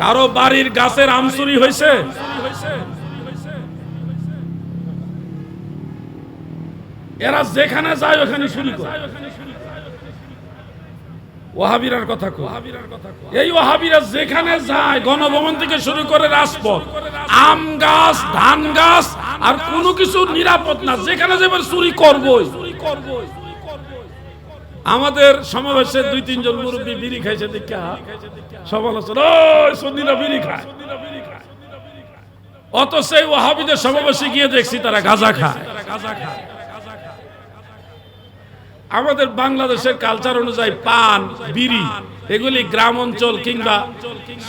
কারও বাড়ির গাছের আম চুরি হয়েছে? এরা যেখানে যায়, ওখানে চুরি করে। ওহাবিরার কথা এই ওহাবিরা যেখানে যায়, গণভবন থেকে শুরু করে রাজপথ। আম গাছ, ধান গাছ, আর কোনো কিছু নিরাপদ না। যেখানে যাবে চুরি করবই। আমাদের সমাবেশে দুই, তিনজন মুরব্বী বিড়ি খাইছে দেখা। সমালোচনা বিড়ি খায়? অত সেই ওহাবিদের সমাবেশে গিয়ে দেখছি তারা গাঁজা খায় গাঁজা খায়। আমাদের বাংলাদেশের কালচার অনুযায়ী পান, বিড়ি, এগুলি গ্রাম অঞ্চল কিংবা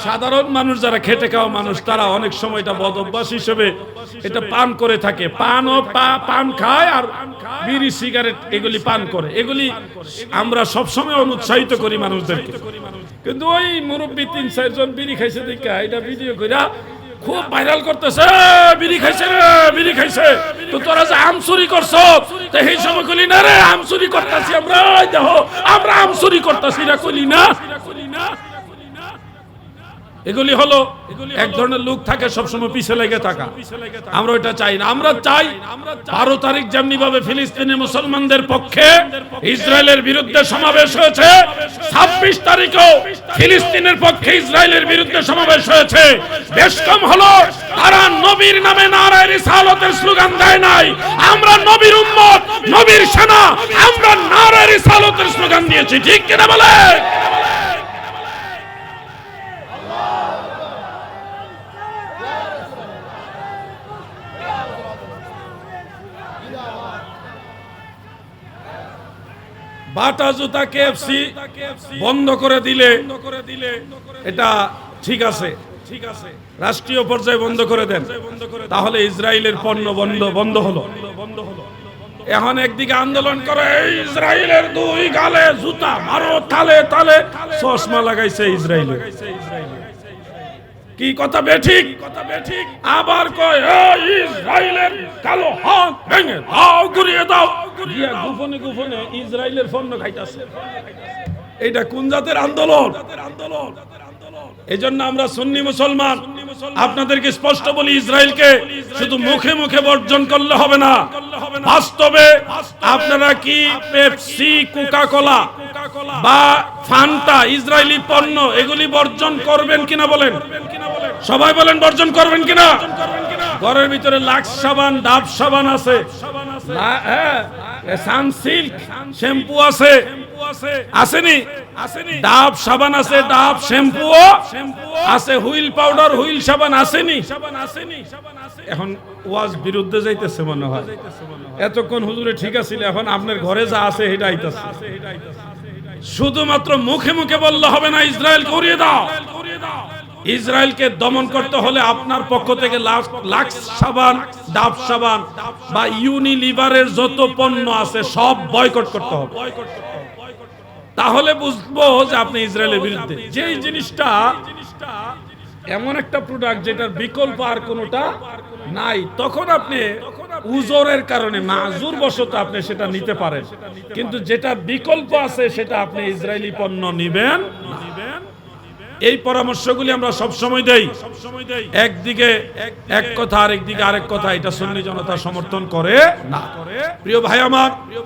সাধারণ মানুষ যারা খেটে খাওয়া মানুষ, তারা অনেক সময় এটা বদ অভ্যাস হিসেবে এটা পান করে থাকে। পান ও পান খায় আর বিড়ি, সিগারেট এগুলি পান করে। এগুলি আমরা সবসময় অনুৎসাহিত করি মানুষদেরকে। কিন্তু ওই মুরব্বী তিন চারজন বিড়ি খাইছে দেখা, এটা ভিডিও কইরা খুব ভাইরাল করতেছে। "এ, বিড়ি খাইছে রে বিড়ি খাইছে। তো তোরা যে আম চুরি করছ তো সেই সময় কলি না রে আম চুরি করতেছি আমরা দেখো আমরা আম চুরি করতেছি না কলি না। এগুলি হলো, এক ধরনের লোক থাকে, সবসময় পিছে লেগে থাকা। আমরা ওইটা চাই না। আমরা চাই বারো তারিখ যেমনি ভাবে ফিলিস্তিনি মুসলমানদের পক্ষে ইসরায়েলের বিরুদ্ধে সমাবেশ হয়েছে, ছাব্বিশ তারিখেও ফিলিস্তিনের পক্ষে ইসরায়েলের বিরুদ্ধে সমাবেশ হয়েছে। বেশ কম হলো, তারা নবীর নামে নারায় রিসালতের স্লোগান দেয় নাই। আমরা নবীর উম্মত, নবীর সেনা, আমরা নারায় রিসালতের স্লোগান দিয়েছি। ঠিক কিনা বলে? বাটা জুতা কেএফসি বন্ধ করে দিলে এটা ঠিক আছে। ঠিক আছে রাষ্ট্রীয় পর্যায়ে বন্ধ করে দেন। তাহলে ইসরায়েলের পণ্য বন্ধ বন্ধ হলো। বন্ধ হলো এখন একদিকে আন্দোলন করে, "এই ইসরায়েলের দুই গালে জুতা, মারো তালে তালে, চশমা লাগাইছে ইসরায়েলে। কি কথা বেঠিক কথা বেঠিক আবার কয়, "এই ইসরায়েলের কালো হাত ভেঙে দাও, ঘুরিয়ে দাও। গিয়া গোপনে গোপনে ইসরায়েলের পণ্য খাইতাছে। এটা কোন জাতের আন্দোলন? এই জন্য আমরা সুন্নি মুসলমান, আপনাদেরকে স্পষ্ট বলি ইসরায়েলকে শুধু মুখে মুখে বর্জন করলে হবে না। বাস্তবে আপনারা কি পেপসি কোকা কোলা বা ফান্টা, ইসরায়েলি পণ্য, এগুলি বর্জন করবেন কিনা বলেন? সবাই বলেন বর্জন করবেন কিনা? ঘরের ভিতরে লাক্স সাবান, ডাব সাবান আছে। হ্যাঁ সানসিল্ক শ্যাম্পু আছে। আসেনি? ডাব সাবান আছে ডাব শ্যাম্পু আছে হুইল পাউডার হুইল সাবান আসেনি? এখন ওয়াজ বিরুদ্ধে যাইতেছে মনে হয়। এতক্ষণ হুজুরে ঠিক আছিল এখন আপনার ঘরে যা আছে আইতাছে। শুধুমাত্র মুখে মুখে বললে হবে না ইসরায়েল করিয়ে দাও। ইসরায়েলকে দমন করতে হলে আপনার পক্ষ থেকে লাক্স- সাবান, ডাব সাবান বা ইউনিলিভারের যত পণ্য আছে সব বয়কট করতে হবে। তাহলে বুঝব যে আপনি ইসরায়েলের বিরুদ্ধে। যেই জিনিসটা এমন একটা প্রোডাক্ট যেটার বিকল্প আর কোনোটা নাই, তখন আপনি উজরের কারণে মাজুর বশত আপনি সেটা নিতে পারেন। কিন্তু যেটা বিকল্প আছে সেটা আপনি ইসরায়েলি পণ্য নিবেন নিবেন এই পরামর্শগুলি আমরা সব সময় দেই। একদিকে এক কথা আরেক দিকে আরেক কথা, এটা সুন্নি জনতা সমর্থন করে না। প্রিয় ভাই আমার